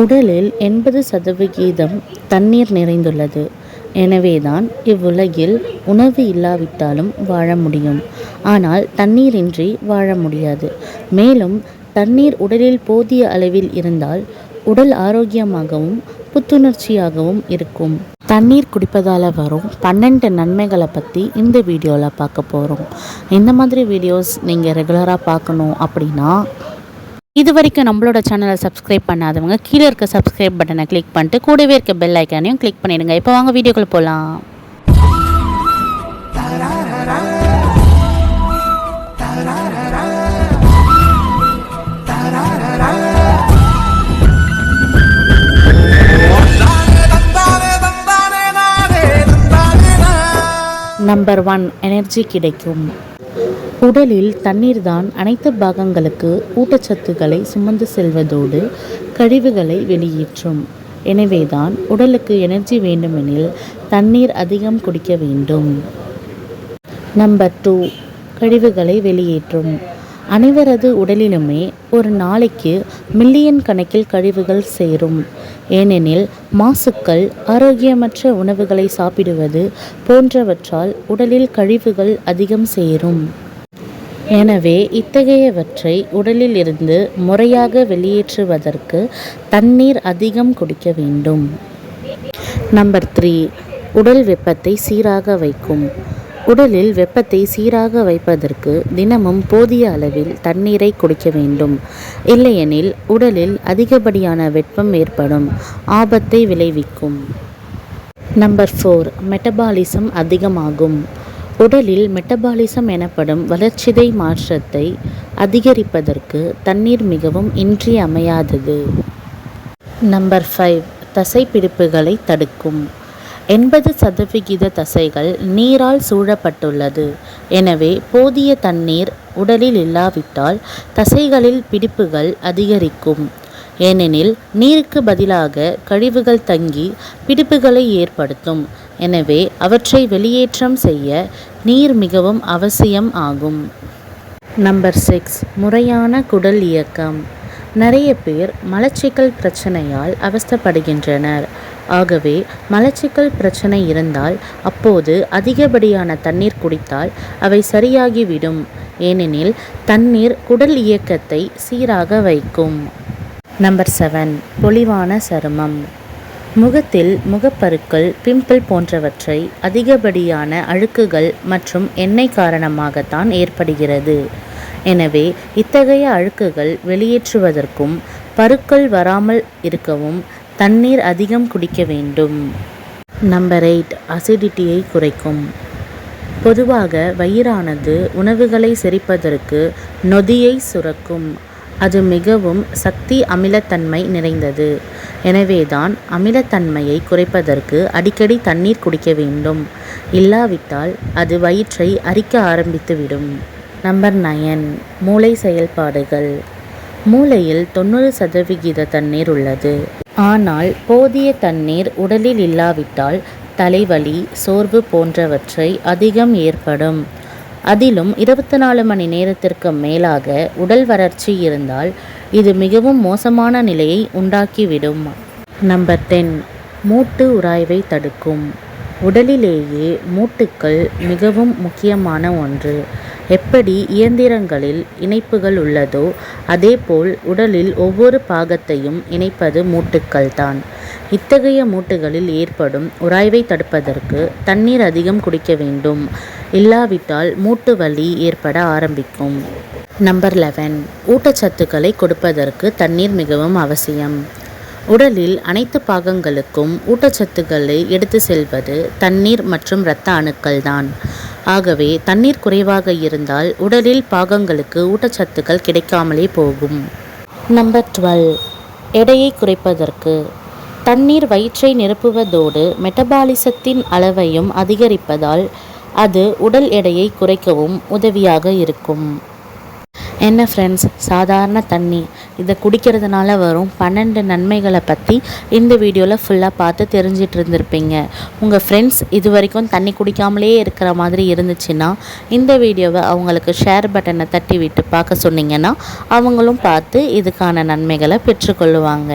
உடலில் எண்பது சதவிகிதம் தண்ணீர் நிறைந்துள்ளது. எனவேதான் இவ்வுலகில் உணவு இல்லாவிட்டாலும் வாழ முடியும். ஆனால் தண்ணீரின்றி வாழ முடியாது. மேலும் தண்ணீர் உடலில் போதிய அளவில் இருந்தால் உடல் ஆரோக்கியமாகவும் புத்துணர்ச்சியாகவும் இருக்கும். தண்ணீர் குடிப்பதால் வரும் பன்னெண்டு நன்மைகளை பற்றி இந்த வீடியோவில் பார்க்க போகிறோம் இந்த மாதிரி வீடியோஸ் நீங்கள் ரெகுலராக பார்க்கணும் அப்படின்னா இது வரைக்கும் நம்மளோட சேனலை சப்ஸ்கிரைப் பண்ணாதவங்க கீழே இருக்க சப்ஸ்கிரைப் பட்டனை கிளிக் பண்ணிட்டு கூடவே இருக்க பெல் ஐக்கானையும் கிளிக் பண்ணிடுங்க. இப்போ வாங்க வீடியோக்குள்ள போகலாம் நம்பர் ஒன் எனர்ஜி கிடைக்கும். உடலில் தண்ணீர் தான் அனைத்து பாகங்களுக்கு ஊட்டச்சத்துக்களை சுமந்து செல்வதோடு கழிவுகளை வெளியேற்றும். எனவேதான் உடலுக்கு எனர்ஜி வேண்டுமெனில் தண்ணீர் அதிகம் குடிக்க வேண்டும். நம்பர் டூ கழிவுகளை வெளியேற்றும். அனைவரது உடலிலுமே ஒரு நாளைக்கு மில்லியன் கணக்கில் கழிவுகள் சேரும். ஏனெனில் மாசுக்கள் ஆரோக்கியமற்ற உணவுகளை சாப்பிடுவது போன்றவற்றால் உடலில் கழிவுகள் அதிகம் சேரும். எனவே இத்தகையவற்றை உடலில் இருந்து முறையாக வெளியேற்றுவதற்கு தண்ணீர் அதிகம் குடிக்க வேண்டும். Number three. உடல் வெப்பத்தை சீராக வைக்கும். உடலில் வெப்பத்தை சீராக வைப்பதற்கு தினமும் போதிய அளவில் தண்ணீரை குடிக்க வேண்டும். இல்லையெனில் உடலில் அதிகப்படியான வெப்பம் ஏற்படும். ஆபத்தை விளைவிக்கும். Number four. மெட்டபாலிசம் அதிகமாகும். உடலில் மெட்டபாலிசம் எனப்படும் வளர்ச்சிதை மாற்றத்தை அதிகரிப்பதற்கு தண்ணீர் மிகவும் இன்றியமையாதது. Number five. தசைப்பிடிப்புகளை தடுக்கும். எண்பது சதவிகித தசைகள் நீரால் சூழப்பட்டுள்ளது. எனவே போதிய தண்ணீர் உடலில் இல்லாவிட்டால் தசைகளில் பிடிப்புகள் அதிகரிக்கும். ஏனெனில் நீருக்கு பதிலாக கழிவுகள் தங்கி பிடிப்புகளை ஏற்படுத்தும். எனவே அவற்றை வெளியேற்றம் செய்ய நீர் மிகவும் அவசியம் ஆகும். Number six. முறையான குடல் இயக்கம். நிறைய பேர் மலச்சிக்கல் பிரச்சனையால் அவஸ்தப்படுகின்றனர். ஆகவே மலச்சிக்கல் பிரச்சனை இருந்தால் அப்போது அதிகப்படியான தண்ணீர் குடித்தால் அவை சரியாகிவிடும். ஏனெனில் தண்ணீர் குடல் இயக்கத்தை சீராக வைக்கும். Number seven. பொலிவான சருமம். முகத்தில் முகப்பருக்கள் பிம்பிள் போன்றவற்றை அதிகப்படியான அழுக்குகள் மற்றும் எண்ணெய் காரணமாகத்தான் ஏற்படுகிறது. எனவே இத்தகைய அழுக்குகள் வெளியேற்றுவதற்கும் பருக்கள் வராமல் இருக்கவும் தண்ணீர் அதிகம் குடிக்க வேண்டும். நம்பர் எயிட் அசிடிட்டியை குறைக்கும். பொதுவாக வயிறானது உணவுகளை செரிப்பதற்கு நொதியை சுரக்கும். அது மிகவும் சக்தி அமிலத்தன்மை நிறைந்தது. எனவேதான் அமிலத்தன்மையை குறைப்பதற்கு அடிக்கடி தண்ணீர் குடிக்க வேண்டும். இல்லாவிட்டால் அது வயிற்றை அரிக்க ஆரம்பித்துவிடும். நம்பர் நயன் மூளை செயல்பாடுகள். மூளையில் தொண்ணூறு சதவிகித தண்ணீர் உள்ளது. ஆனால் போதிய தண்ணீர் உடலில் இல்லாவிட்டால் தலைவலி சோர்வு போன்றவற்றை அதிகம் ஏற்படும். அதிலும் இருபத்தி நாலு மணி நேரத்திற்கு மேலாக உடல் வறட்சி இருந்தால் இது மிகவும் மோசமான நிலையை உண்டாக்கிவிடும். Number ten. மூட்டு உராய்வை தடுக்கும். உடலிலேயே மூட்டுக்கள் மிகவும் முக்கியமான ஒன்று. எப்படி இயந்திரங்களில் இணைப்புகள் உள்ளதோ அதேபோல் உடலில் ஒவ்வொரு பாகத்தையும் இணைப்பது மூட்டுக்கள்தான் இத்தகைய மூட்டுகளில் ஏற்படும் உராய்வை தடுப்பதற்கு தண்ணீர் அதிகம் குடிக்க வேண்டும். இல்லாவிட்டால் மூட்டு வலி ஏற்பட ஆரம்பிக்கும். Number eleven. ஊட்டச்சத்துக்களை கொடுப்பதற்கு தண்ணீர் மிகவும் அவசியம். உடலில் அனைத்து பாகங்களுக்கும் ஊட்டச்சத்துக்களை எடுத்து செல்வது தண்ணீர் மற்றும் இரத்த அணுக்கள் தான் ஆகவே தண்ணீர் குறைவாக இருந்தால் உடலில் பாகங்களுக்கு ஊட்டச்சத்துக்கள் கிடைக்காமலே போகும். Number twelve. எடையை குறைப்பதற்கு. தண்ணீர் வயிற்றை நிரப்புவதோடு மெட்டபாலிசத்தின் அளவையும் அதிகரிப்பதால் அது உடல் எடையை குறைக்கவும் உதவியாக இருக்கும். என்ன ஃப்ரெண்ட்ஸ் சாதாரண தண்ணி. இதை குடிக்கிறதுனால வரும். பன்னெண்டு நன்மைகளை பற்றி இந்த வீடியோவில் ஃபுல்லாக பார்த்து தெரிஞ்சிட்டு இருந்திருப்பீங்க. உங்கள் ஃப்ரெண்ட்ஸ் இது வரைக்கும் தண்ணி குடிக்காமலே இருக்கிற மாதிரி இருந்துச்சுன்னா இந்த வீடியோவை அவங்களுக்கு ஷேர் பட்டனை தட்டி விட்டு பார்க்க சொன்னீங்கன்னா அவங்களும் பார்த்து இதுக்கான நன்மைகளை பெற்றுக்கொள்ளுவாங்க.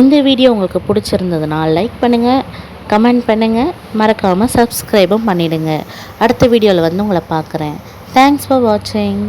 இந்த வீடியோ உங்களுக்கு பிடிச்சிருந்ததுன்னா லைக் பண்ணுங்கள் கமெண்ட் பண்ணுங்கள் மறக்காமல் சப்ஸ்கிரைபும் பண்ணிவிடுங்க அடுத்த வீடியோவில் வந்து உங்களை பார்க்குறேன். தேங்க்ஸ் ஃபார் வாட்சிங்